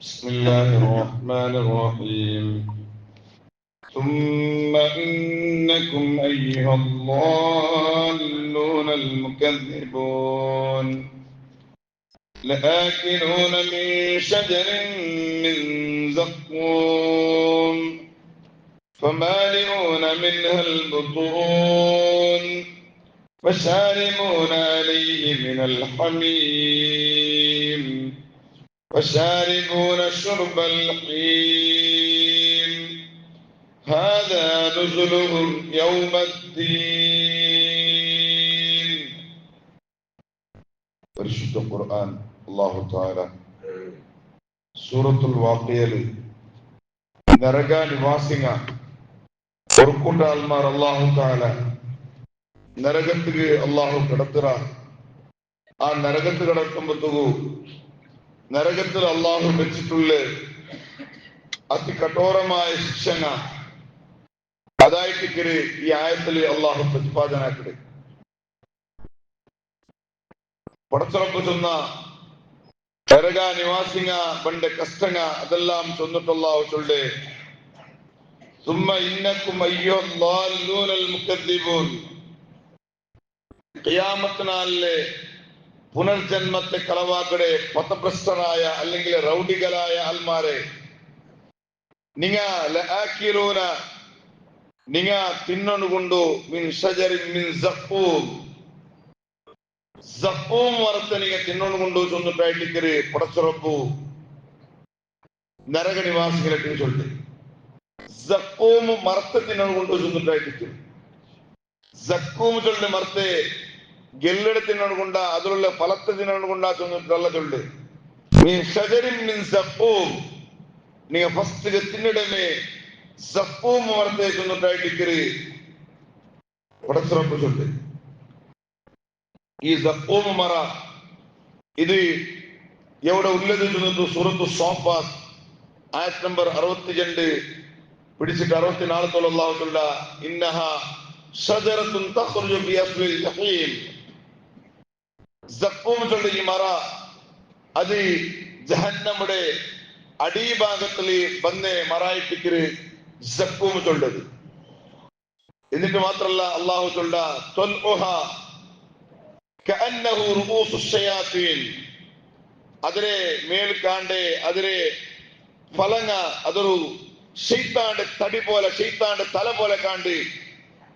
بسم الله الرحمن الرحيم. ثم إنكم أيها الضالون المكذبون. لآكلون من شجر من زقوم. فمالئون منها البطون. فشاربون عليه من الحميم. فشاربون شرب الحين هذا نزلهم يوم الدين പരിശുദ്ധ ഖുർആൻ അല്ലാഹു തആല സൂറത്തുൽ വാഖിയയിൽ നരക നിവാസിങ്ങ ഒരു കൂട്ട ആൾമാർ അല്ലാഹു തആല നരകത്തിക്ക് അല്ലാഹു കിടത്തുക ആ നരകത്ത് കിടക്കുമ്പോഴത്തേക്കു നരകത്തിൽ അള്ളാഹു വെച്ചിട്ടുള്ള അതികഠോരമായ ശിക്ഷന അതായിട്ടിക്കര് ഈ ആയത്തിൽ അള്ളാഹു പ്രതിപാദനാക്കിട് പടച്ചുറപ്പ് ചെന്ന പെരക നിവാസിങ്ങ പണ്ട് കഷ്ടങ്ങ അതെല്ലാം ചെന്നിട്ടുള്ള ചൊല്ല് സുമ്മ ഇന്നക്കും അയ്യോ ഖിയാമത്തിനാലിലെ പുനർജന്മത്തെ കളവാക്കടെ പഥഭ്രഷ്ടരായ അല്ലെങ്കിൽ റൗഡികളായ ആൽമാരെ നിങ്ങ ലആക്കിലൂന നിങ്ങ തിന്നണുകൊണ്ടു മിൻ ഷജറിൻ മിൻ സഖൂം സഖൂം വറുത്ത് നിങ്ങ തിന്നണുകൊണ്ടു ചൊന്നിട്ടായിട്ടിക്കര് പടച്ചുറപ്പു നരക നിവാസികളെ ചൊല്ലി സഖൂം മറത്ത് തിന്നണുകൊണ്ടു ചൊന്നിട്ടായിട്ടിക്കര് സഖൂം ചൊല്ലി മറത്തെ ಗೆಲ್ಲಡತ್ತಿನೊಳಗೊಂಡ ಅದರೊಳ್ಳೆ ಫಲತ್ತದಿನೊಳಗೊಂಡ சொல்லு நீ ஷஜரின் மின் சப்பூம் நீங்க ஃபர்ஸ்ட்டுக்கு தின்னிடமே சப்பூம் மரத்தை சொன்னதாயிட்டு படச்சிறப்பு சொல்லு ಈ ಸಪ್ಪೂಮ ಮರ ಇದು ಎವಡ ಉಲ್ಲದಿರುವುದು ಸುರತ್ತು ಸೋಂಪಾಸ್ ആയത്ത് നമ്പർ അറുപത്തി രണ്ട് പിടിച്ചിട്ട് അറുപത്തി നാല് തൊള്ളാഹുള്ള ഇന്നഹ ഷജറത്തുൻ തഖ്റുജു ബി അസ്ലിൽ ജഹീം ചൊല്ല ഈ മറ അത് ജഹന്നമുടെ അടിഭാഗത്തിൽ വന്ന് മറായിട്ടിക്കര് ജപ്പും ചൊല്ലത് എന്നിട്ട് മാത്രല്ല അള്ളാഹു ചൊല്ല അതിരെ മേൽ കാണ്ടേ അതിരെ ഫലങ്ങ അതൊരു ഷെയ്ത്താണ്ട് തടി പോലെ ഷെയ്ത്താണ്ട് തല പോലെ കാണ്ട്.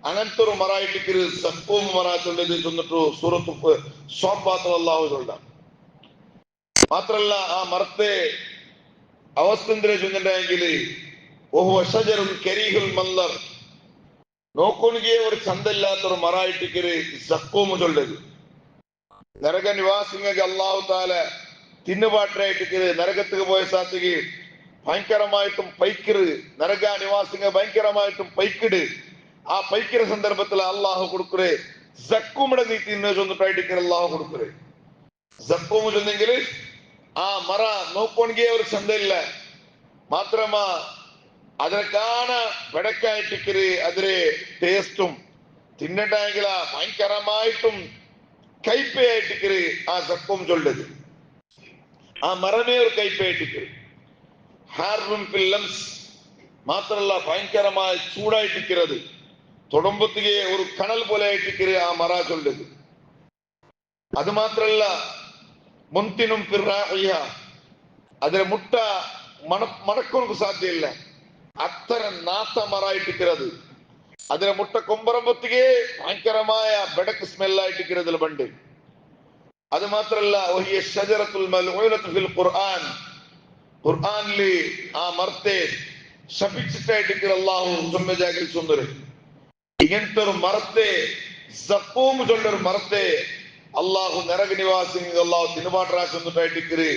അങ്ങനത്തെ ഒരു മറായിട്ടിക്ക് സപ്പൂം മറ ചൊല്ലത് ചൊന്നിട്ടു സൂറത്ത് സ്വാപാത്ര അള്ളാഹു ചൊല്ല മാത്രല്ല ആ മറത്തെ അവസ്ഥന്തിനെ മല്ലർ നോക്കുണിಗೆ ഒരു ചന്തല്ലാത്ത ഒരു മറായിട്ടിക്ക് സപ്പൂം ചൊല്ലത് നരക നിവാസിങ്ങൾക്ക് അള്ളാഹു താല തിന്നുപാട്ടായിട്ടിക്ക് നരകത്തേക്ക് പോയ സാത്തിക്ക് ഭയങ്കരമായിട്ടും പൈക്കിറ് നരക നിവാസിങ്ങൾ ഭയങ്കരമായിട്ടും പൈക്കിട്. ஆ பைக்கிற சந்தர்ப்பத்துல அல்லாஹ் ಕೊಡುಕರೆ ಜಕ್ಕು நீத்தி ನೀತಿ ಇನ್ನೊಂದು ಪ್ರಾಟಿಕಲ್ ಅಲ್ಲಾಹ ಕೊಡುಕರೆ ಜಕ್ಕು ಮುಜೊಂದೆಂಗಿಲಿ ಆ ಮರ ನೋಕ್ಕೊಂಡ್ಗೆ ಅವ್ರ ಚಂದ ಇಲ್ಲ ಮಾತ್ರಮ அதற்கான விடக்காயிட்டுக்கு அதிலே டேஸ்டும் தின்னட்டாங்களா பயங்கரமாயிட்டும் கைப்பையாயிட்டுக்கு ஆ சப்பம் சொல்லுது. ஆ மரமே ஒரு கைப்பையாயிட்டுக்கு ஹார்வும் பில்லம்ஸ் மாத்திரல்ல பயங்கரமாய் சூடாயிட்டிருக்கிறது ತೊಡಂಬತ್ತಿಗೆ ಅವರು ಕಣಲ್ ಪೋಲೆ ಇಟ್ಟಿಕ್ಕಿರಿ ಆ ಮರ ಸೊಲ್ಲದು ಅದು ಮಾತ್ರ ಅಲ್ಲ ಮುಂತಿನ ಪಿರ್ರಾಹ್ಯ ಅದರ ಮುಟ್ಟ ಮಣ ಮಣಕ್ಕೊಳಕು ಸಾಧ್ಯ ಇಲ್ಲ அத்தனை நாத்தமரா இருக்கிறது அதுல முட்டை கொம்பரம்பத்துக்கே பயங்கரமாய பெடக்கு ஸ்மெல் ஆயிட்டுக்கிறதுல பண்டு. அது மாத்திரம் இல்ல ஒஹிய ஷஜரத்துல் மல்ஊனத்துல் குர்ஆன். குர்ஆன்லி ஆ மர்த்தே ஷபிச்சிட்டாயிட்டு இருக்கிற அல்லாஹ் சொன்ன ஜாகில் ഇങ്ങനത്തെ ഒരു മറത്തെ സപ്പൂം ചൊല്ലൊരു മറത്തെ അള്ളാഹു നരക നിവാസി അള്ളാഹു തിരുമാട്ടറാക്കുന്നിട്ടായിട്ട്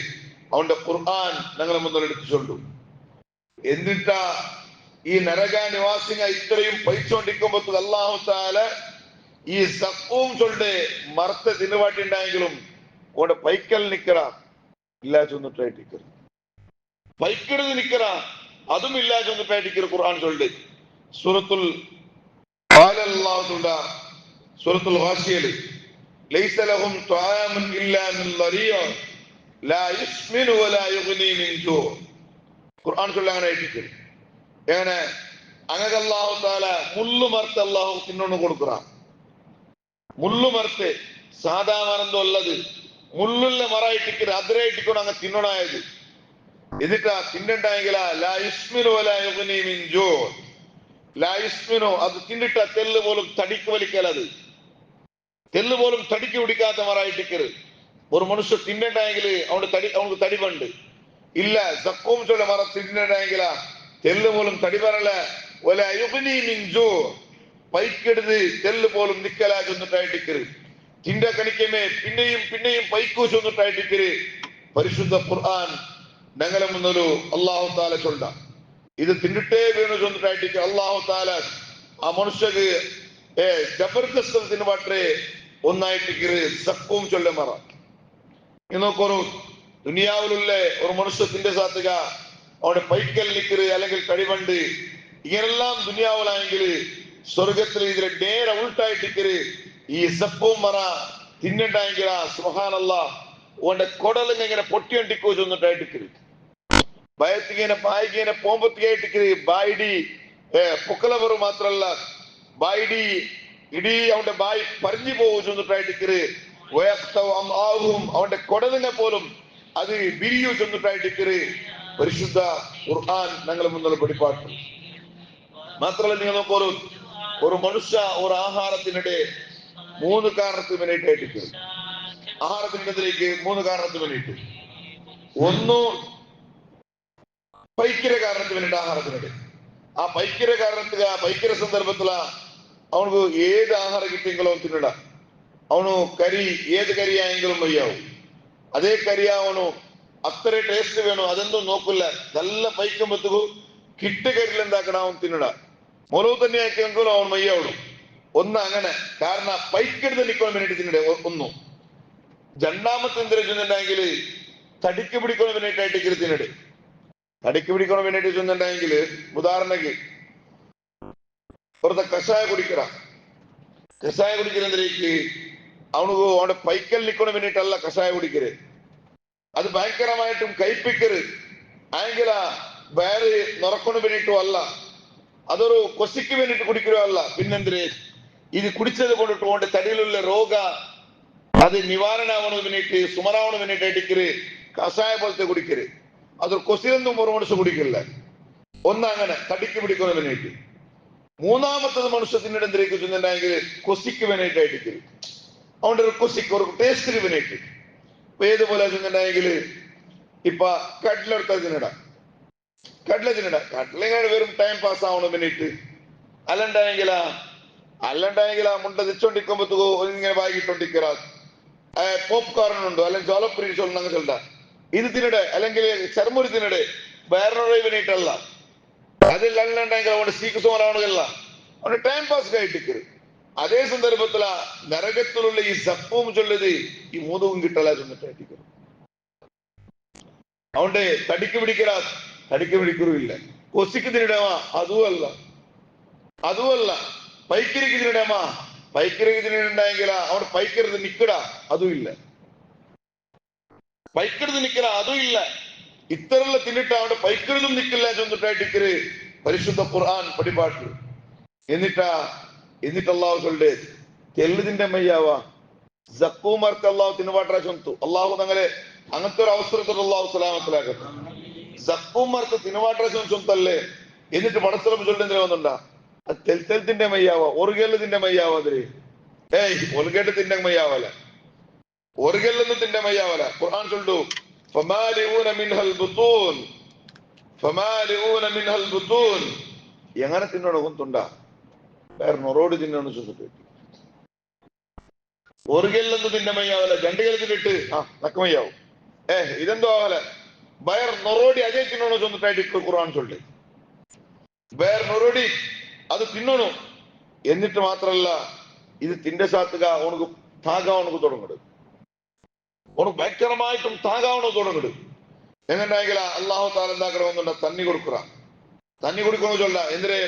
അവന്റെ ഖുർആൻ ഞങ്ങളെ മുന്നിൽ എടുത്തു ചൊല്ലു. എന്നിട്ടാ ഈ നരക നിവാസിങ്ങ ഇത്രയും പൈച്ചോണ്ടിരിക്കുമ്പോ അള്ളാഹു താല ഈ സപ്പൂം ചൊല്ല് മറത്തെ തിരുവാട്ടിണ്ടായെങ്കിലും അവിടെ പൈക്കൽ നിക്കറ. ഇല്ല ചൊന്നിട്ടായിട്ട് പൈക്കരുത് നിക്കറ. അതും ഇല്ല ചൊന്നിട്ടായിട്ട് ഖുർആൻ ചൊല്ല്. സൂറത്തുൽ قال الله تعالى سورة الغاشية ليس لهم طعام إلا من ضريع لا يسمن ولا يغني من جوع குர்ஆன் சொல்லாங்கன்னு எழுதிக்கிறது ஏன்னா அங்கல்லாஹு தால முள்ளு மரத்து அல்லாஹுக்கு தின்னு கொடுக்குறான் முள்ளு மரத்து சாதா மரந்து உள்ளது ಮುಳ್ಳುಲ್ಲ ಮರ ಇಟ್ಟಿಕ್ಕಿರ ಅದ್ರ ಇಟ್ಟಿಕೊಂಡು ಹಂಗ ತಿನ್ನೋಣ ಇದು ಎದಿಟ ತಿನ್ನಂಡ ಲಾ ಇಸ್ಮಿನ್ ವಲಾ ಯುಗ್ನಿ ಮಿನ್ ಜೋರ್ യുസ്മിനു അത് തിന്നിട്ട തെല്ല് പോലും തടിക്ക് വലിക്കലത് തെല്ല് പോലും തടിക്ക് പിടിക്കാത്ത മര ഇട്ടിക്കരുത് ഒരു മനുഷ്യ തിന്നണ്ടായെങ്കിൽ അവന് തടി അവനക്ക് തടി പണ്ട് ഇല്ല സക്കവും ചൊല്ല മര തിന്നണ്ടായെങ്കില തെല്ല് പോലും തടി പറല ഒല യുഗ്നി മിൻ ജൂ പൈക്കെടുത്ത് തെല്ല് പോലും നിക്കലാ ചെന്നിട്ടായിട്ടിക്കര് തിന്റെ കണിക്കമേ പിന്നെയും പിന്നെയും പൈക്കു ചെന്നിട്ടായിട്ടിക്കര് പരിശുദ്ധ ഖുർആൻ ഞങ്ങളെ മുന്നൊരു അള്ളാഹു താല ചൊല്ല ഇത് തിന്നിട്ടേ വീണു ചെന്നിട്ടായിട്ടിക്ക് അള്ളാഹു താല ആ മനുഷ്യക്ക് ഏ ജബർദസ്ത് തിന്നുപാട്ടേ ഒന്നായിട്ട് സക്കും ചൊല്ല മറ നോക്കൊരു ദുനിയാവിലുള്ള ഒരു മനുഷ്യത്തിന്റെ സാത്തുക അവിടെ പൈക്കൽ നിക്കറ് അല്ലെങ്കിൽ കഴിവണ്ട് ഇങ്ങനെല്ലാം ദുനിയാവിലായെങ്കിൽ സ്വർഗത്തിൽ ഇതിലെ നേരെ ഉൾട്ടായിട്ടിക്കര് ഈ സപ്പും മറ. തിന്നണ്ടായെങ്കില സുഹാനല്ല ഓന്റെ കൊടലിങ്ങനെ പൊട്ടിയണ്ടിക്കോ ചെന്നിട്ടായിട്ട് ചെന്നിട്ടായിട്ടിക്കര് ഭയത്തിങ്ങനെ പായികേനെ പോമ്പത്തിയായിട്ട് ബായിടി പൊക്കലവറ് മാത്രല്ല ബായിടി ഇടി അവന്റെ ബായി പറഞ്ഞു പോകും ചെന്നിട്ടായിട്ട് ആവും അവന്റെ കൊടലിനെ പോലും അത് വിരിയു ചെന്നിട്ടായിട്ട് പരിശുദ്ധ ഖുർആൻ ഞങ്ങൾ മുന്നിൽ പഠിപ്പാട്ടു മാത്രമല്ല നിങ്ങൾ നോക്കോളൂ ഒരു മനുഷ്യ ഒരു ആഹാരത്തിനിടെ മൂന്ന് കാരണത്തിന് വേണ്ടിയിട്ട് ആഹാരത്തിനിടത്തിലേക്ക് മൂന്ന് കാരണത്തിന് വേണ്ടിയിട്ട്. ഒന്ന് പൈക്കിരകാരനത്ത് വേണ്ടിയിട്ട് ആഹാരത്തിന് വേണ്ടി ആ పైకిరగారంతగా ఆ పైకిర సందర్భంలో అవును ఏది ఆహార గిట్టింగలో తినడా అవును కరి ఏది కరి ಆಂಗಲಂ ಅಯ್ಯಾವು ಅದೇ ಕರಿ ಅವನು ಅತ್ತರೆ ಟೇಸ್ಟ್ ವೇಣು ಅದನ್ನು ನೋಕುಲ್ಲ ಎಲ್ಲ ಪೈಕ ಮತ್ತಿಗೂ ಕಿಟ್ಟ ಕರಿಲಿಂದಾಕಣ ಅವನು ತಿನ್ನಡ ಮೊಲವು ತನ್ನಿ ಹಾಕಿದ್ರು ಅವನು ಮಯ್ಯವಳು ഒന്ന് അങ്ങനെ കാരണം പൈക്കെടുത്ത് നിൽക്കാൻ വേണ്ടിയിട്ട് തിന്നടെ ഒന്നു രണ്ടാമത്തെ എന്തിനാണെങ്കിൽ തടിക്ക് പിടിക്കാൻ വേണ്ടിയിട്ടായിട്ട് തിന്നടെ തടിക്ക് പിടിക്കാൻ വേണ്ടിയിട്ട് ചെന്നിട്ടുണ്ടെങ്കിൽ ഉദാഹരണക്ക് വെറുതെ കഷായ കുടിക്കറ കഷായ കുടിക്കുന്നതിലേക്ക് അവനക്ക് അവന്റെ പൈക്കൽ നിൽക്കാൻ വേണ്ടിയിട്ടല്ല കഷായ കുടിക്കരുത് അത് ഭയങ്കരമായിട്ടും കയ്പിക്കരുത് ആയെങ്കില വേറെ നിറക്കൊണ്ടു വേണ്ടിയിട്ടും അല്ല അതൊരു കൊസിക്ക് വേണ്ടിട്ട് കുടിക്കുകയല്ല പിന്നെന്തിന് ഇത് കുടിച്ചത് കൊണ്ടിട്ട് കൊണ്ട് തടിയിലുള്ള രോഗ അത് നിവാരണ ആവണു വേണ്ടിട്ട് സുമരാവണു വേണ്ടിട്ട് അടിക്കര് കഷായ പോലത്തെ കുടിക്കര് അതൊരു കൊസിലൊന്നും ഒരു മനുഷ്യ കുടിക്കില്ല ഒന്നങ്ങനെ തടിക്ക് പിടിക്കുന്ന വേണ്ടിട്ട് മൂന്നാമത്തത് മനുഷ്യത്തിന്റെ എന്തിലേക്ക് ചെന്നിട്ടുണ്ടെങ്കിൽ കൊസിക്ക് വേണ്ടിട്ട് അടിക്കര് അതുകൊണ്ട് ഒരു കൊസിക്ക് ഒരു ടേസ്റ്റിന് വേണ്ടിട്ട് ഇപ്പൊ ഏതുപോലെ ചെന്നിട്ടുണ്ടെങ്കിൽ ഇപ്പൊ കട്ടിലെടുത്താൽ തിന്നിടാം കടല തിന്നിട കടലിങ്ങനെ വെറും ടൈം പാസ് ആവണം വേണ്ടിട്ട് അല്ലണ്ടായെങ്കില അല്ലണ്ടായെങ്കില മുണ്ട തിച്ചോണ്ടിരിക്കുമ്പോ ഇങ്ങനെ വായിക്കൊണ്ടിരിക്കറ പോപ്കോർൺ ഉണ്ടോ അല്ലെങ്കിൽ ജോലപ്പുരി ചൊല്ലണം ചൊല്ല ഇത് തിന്നിടെ അല്ലെങ്കിൽ ചർമുരി തിന്നിടെ വേറെ വേണ്ടിയിട്ടല്ല അതിൽ അല്ലണ്ടായെങ്കിൽ അവന്റെ സീക്ക് സോറാവണമല്ല അവന്റെ ടൈം പാസ് ആയിട്ടിക്കരു അതേ സന്ദർഭത്തില നരകത്തിലുള്ള ഈ സപ്പവും ചൊല്ലത് ഈ മൂതവും കിട്ടല ചെന്നിട്ടായിട്ടിക്കരു അതുകൊണ്ട് തടിക്ക് പിടിക്കലാ തടിക്ക് പിടിക്കുറില്ല കൊസിക്ക് തിന്നിടമാ അതുമല്ല അതുമല്ല പൈക്കരിക്ക് തിന്നിടമാ പൈക്കരിക്ക് തിന്നിട്ടുണ്ടെങ്കിൽ അവിടെ പൈക്കരുത് നിക്കട അതും ഇല്ല പൈക്കരുത് നിക്കല അതും ഇല്ല. ഇത്തരമുള്ള തിന്നിട്ട് അവിടെ പൈക്കരുതും നിക്കില്ല ചെന്നിട്ടായിട്ടിക്കര് പരിശുദ്ധ ഖുർആൻ പടിപാട്ട്. എന്നിട്ടാ എന്നിട്ട് അള്ളാഹു ചൊല്ലേ തെല്ലുതിന്റെ മയ്യാവ ജക്കൂമാർക്ക് അള്ളാഹു തിന്നുപാട്ടാ ചൊന്തു അള്ളാഹു തങ്ങളെ അങ്ങനത്തെ ഒരു അവസരത്തിൽ അള്ളാഹു സലാമത്തിലാക്കട്ടെ. ജക്കൂമാർക്ക് തിന്നുപാട്ടാ ചൊന്തല്ലേ എന്നിട്ട് പടസ്ഥലം ചൊല്ലുന്നതിന് വന്നുണ്ടാ? തെൽത്തെൽത്തിന്റെ മയ്യാവ ഒറുകേലത്തിന്റെ മയ്യാവ അതിൽ. ഏയ് ഒലുകേട്ടത്തിന്റെ മയ്യാവല ഒറുകെല്ലെന്ന് തിന്റെ മയ്യാവല. ഖുർആൻ ചൊല്ലു. ഫമാലിഊന മിൻഹൽ ബുത്തൂൻ. ഫമാലിഊന മിൻഹൽ ബുത്തൂൻ. എങ്ങനെ തിന്നോണം? തുണ്ട. വേറെ നൊറോട് ചൊല്ലിട്ട് ഒറുകെല്ലെന്ന് തിന്റെ മയ്യാവല. ജണ്ടുകലത്തിലിട്ട് ആ നക്കമയ്യാവും ഏ ഇതെന്തോ ആവല? ബയർ നൊറോടി അജയ് തിന്നോണോ ചൊന്നിട്ടായിട്ട് ഖുർആൻ ചൊല്ലി. വേറെ നൊറോടി അത് തിന്നണു. എന്നിട്ട് മാത്രല്ല ഇത് തിന്റെ സാത്തുക ഉണക്ക് താക ഉണക്ക് തുടങ്ങുന്നത്. ഉനക്ക് ഭയങ്കരമായിട്ടും താകാവണോ തുടങ്ങുന്നത് എങ്ങനെയെങ്കിൽ അള്ളാഹു താല എന്താക്കണമെന്നുണ്ട് തന്നി കൊടുക്കുക തന്നി കൊടുക്കണമെന്ന് ചൊല്ല എന്തിനെ?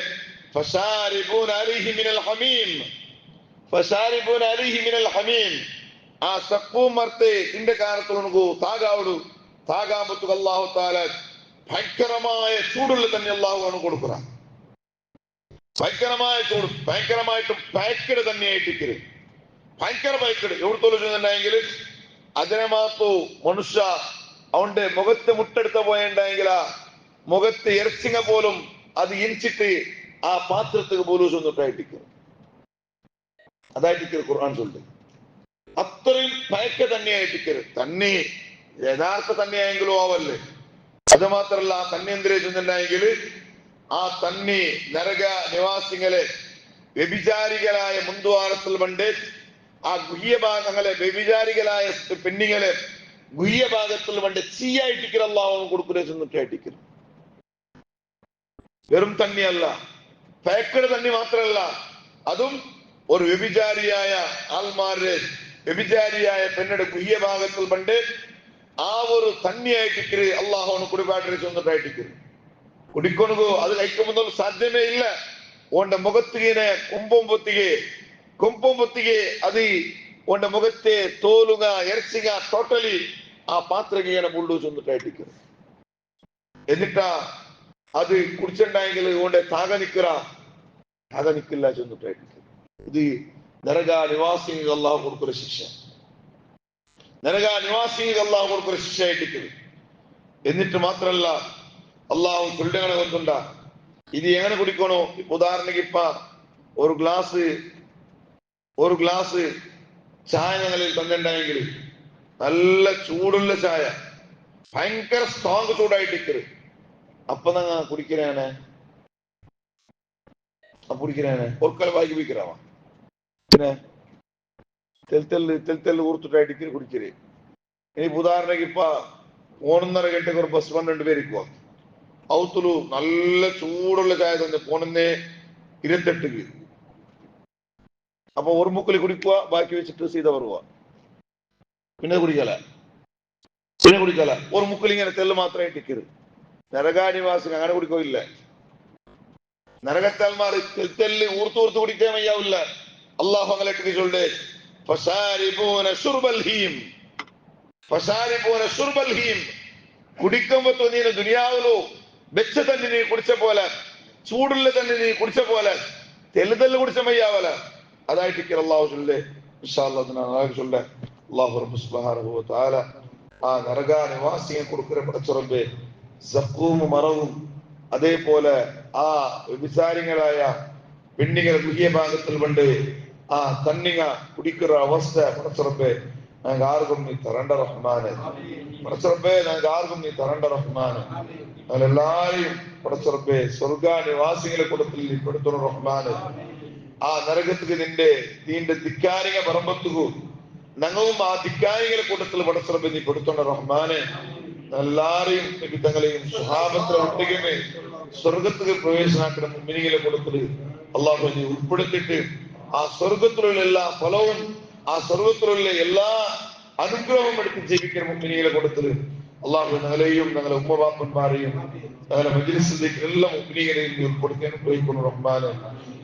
ആ സപ്പൂ മർത്തെ ഭയങ്കരമായ ചൂടുള്ള തന്നെ അള്ളാഹു ആണ് കൊടുക്കുക ഭയങ്കരമായ ചൂട് ഭയങ്കരമായിട്ട് പാക്കഡ് തന്നെയായിട്ട് ഭയങ്കര പാക്കഡ് എവിടുത്തോളം തന്നെ അതിനെ മാത്രം മനുഷ്യ അവന്റെ മുഖത്ത് മുട്ടെടുത്ത പോയുണ്ടെങ്കിൽ മുഖത്ത് എരച്ചിങ്ങ പോലും അത് ഇഞ്ചിട്ട് ആ പാത്രത്തിൽ പോലും ചെന്നിട്ടായിട്ടിക്കും അതായിട്ടിരിക്കരുത് ഖുർആൻ ചൊല്ലി. അത്രയും പയക്ക തന്നെയായിട്ടിരിക്കരുത് തന്നെ യഥാർത്ഥ തന്നെയായെങ്കിലും ആവല്ലേ. അത് മാത്രല്ല തന്നെ എന്തിനെ ചെന്നിട്ടുണ്ടെങ്കിൽ ആ തന്നെ നരക നിവാസികളെ വ്യഭിചാരികളായ മുന്തുവാരത്തിൽ പണ്ട് ആ ഗുഹ്യഭാഗങ്ങളെ വ്യഭിചാരികളായ പെണ്ണികളെ ഗുഹ്യഭാഗത്തിൽ വേണ്ട ചീയായിട്ടിക്കലല്ലാവും കൊടുക്കുന്നത് നോക്കിയായിട്ടിക്കുന്നു വെറും തണ്ണിയല്ല പേക്കട് തണ്ണി മാത്രമല്ല അതും ഒരു വ്യഭിചാരിയായ ആൾമാരുടെ വ്യഭിചാരിയായ പെന്നിടെ ഗുഹ്യ ഭാഗത്തിൽ പണ്ട് ആ ഒരു തന്നെയായിട്ടിക്കര് അള്ളാഹുവിന് കുടിപാട്ടിനെ ചെന്നിട്ടായിട്ടിക്കുന്നു കുടിക്കൊണുകോ അത് കഴിക്കുമെന്നുള്ള സാധ്യമേ ഇല്ല ഓന്റെ മുഖത്തിനെ കുമ്പം പൊത്തികെ ಕುಂಪೊಂಬೊತ್ತಿಗೆ ಕುಂಪೊಂಬೊತ್ತಿಗೆ ಅದು ಒಂದ ಮುಗತ್ತೆ ತೋಲುಗ ಎರ್ಸಿಗ ಟೋಟಲಿ ആ പാത്രകീയനെ മുള്ളു ചെന്നിട്ടായിട്ടിക്കും എന്നിട്ടാ അത് കുടിച്ചിട്ടുണ്ടെങ്കിൽ കൊണ്ട് താക നിക്കറ താക നിക്കില്ല ചെന്നിട്ടായിട്ടിക്കും ഇത് നരക നിവാസികൾ അള്ളാഹു കൊടുക്കുന്ന ശിക്ഷ നരക നിവാസികൾ അള്ളാഹു കൊടുക്കുന്ന ശിക്ഷ ആയിട്ടിക്കും എന്നിട്ട് മാത്രല്ല അള്ളാഹു ചൊല്ലുകളെ കൊണ്ടുണ്ട ഇത് എങ്ങനെ കുടിക്കണോ ഇപ്പൊ ഉദാഹരണക്ക് ഇപ്പ ഒരു ഗ്ലാസ് ഒരു ഗ്ലാസ് ചായ ഞങ്ങളിൽ തന്നിട്ടുണ്ടെങ്കിൽ നല്ല ചൂടുള്ള ചായ. ഭയങ്കര സ്ട്രോങ് ചൂടായിട്ടിക്കരുത് അപ്പൊ ഞങ്ങ കുടിക്കണേനെ. അപ്പൊ കുടിക്കണേനെ. ഒർക്കല വിൽക്കിറാവാ പിന്നെ തെൽത്തെല്ല് തെൽത്തെല്ല് ഊർത്തിട്ടായിട്ട് കുടിക്കരു ഇനി ഉദാഹരണക്ക് ഇപ്പ മൂന്നര ഗಂಟೆಗೆ ഒരു ബസ് പന്ത്രണ്ട് പേര് പോവാ അവത്തുലു നല്ല ചൂടുള്ള ചായ തന്നെ പോണെന്നേ ഇരുപത്തെട്ടുക്ക്. അപ്പൊ ഒരു മുക്കിൽ കുടിക്കുക ബാക്കി വെച്ചിട്ട് സീത പറയുക. പിന്നെ കുടിക്കല. പിന്നെ കുടിക്കല. ഒരു മുക്കിൽ ഇങ്ങനെ തെല്ല് മാത്രമേ ടിക്കരുത് നരകാനിവാസികൾ അങ്ങനെ കുടിക്കില്ല നരകത്താൽമാർ തെല്ല് ഊർത്തൂർത്ത് കുടിക്കാൻ വയ്യാവില്ല. അള്ളാഹു അങ്ങനെ ഹീം. കുടിക്കുമ്പോ തോന്നിയ ദുനിയാവിലോ. വെച്ച തന്നെ നീ കുടിച്ച പോലെ. ചൂടുള്ള തന്നെ നീ കുടിച്ച പോലെ. തെല്ലുതല്ല് കുടിച്ച മയ്യാവല അതായിട്ട് അള്ളാഹു ചൊല്ലേ അള്ളാഹു ചൊല്ല. അള്ളാഹു റബ്ബ് സുബ്ഹാനഹു വ തആല ആ നരക നിവാസിയെ കൊടുക്കുന്ന പടച്ചുറമ്പ് സക്കൂം മറവും അതേപോലെ ആ വിചാരിങ്ങളായ പെണ്ണികൾ ഗുഹ്യ ഭാഗത്തിൽ കൊണ്ട് ആ തന്നിങ്ങ കുടിക്കുന്ന അവസ്ഥ പടച്ചുറമ്പ് ഞങ്ങൾക്ക് ആർക്കും നീ തരണ്ട റഹ്മാന്. പടച്ചുറപ്പേ ഞങ്ങൾക്ക് ആർക്കും നീ തരണ്ട റഹ്മാന്. ഞങ്ങളെല്ലാരെയും പടച്ചുറപ്പേ സ്വർഗാനിവാസികളെ കൊടുത്തിൽ നീ കൊടുത്തുള്ള റഹ്മാന്. ആ നരകത്തിക്ക് നിന്റെ നീന്റെ ധിക്കാരിക പറമ്പത്തുകു ഞങ്ങളും ആ ധിക്കാരികളെ കൂട്ടത്തിൽ പടച്ചുറപ്പെ നീ കൊടുത്തുള്ള റഹ്മാന് എല്ലാരെയും നിമിത്തങ്ങളെയും സുഹാബത്തിലെ ഒട്ടികമേ സ്വർഗത്തിൽ പ്രവേശനാക്കുന്ന മുമ്പിനികളെ കൊടുത്തത് അള്ളാഹു നീ ഉൾപ്പെടുത്തിയിട്ട് ആ സ്വർഗത്തിലുള്ള എല്ലാ ഫലവും ആ സ്വർഗത്തിലുള്ള എല്ലാ അനുഗ്രഹവും എടുത്ത് ജീവിക്കുന്ന മുമ്പിനികളെ കൊടുത്തത് അള്ളാഹു ഞങ്ങളെയും ഞങ്ങളെ ഉമ്മബാപ്പന്മാരെയും ഞങ്ങളെ മജിലിസിലേക്ക് എല്ലാ മുമ്പിനികളെയും നീ ഉൾപ്പെടുത്തി അനുഗ്രഹിക്കുന്നു റഹ്മാന്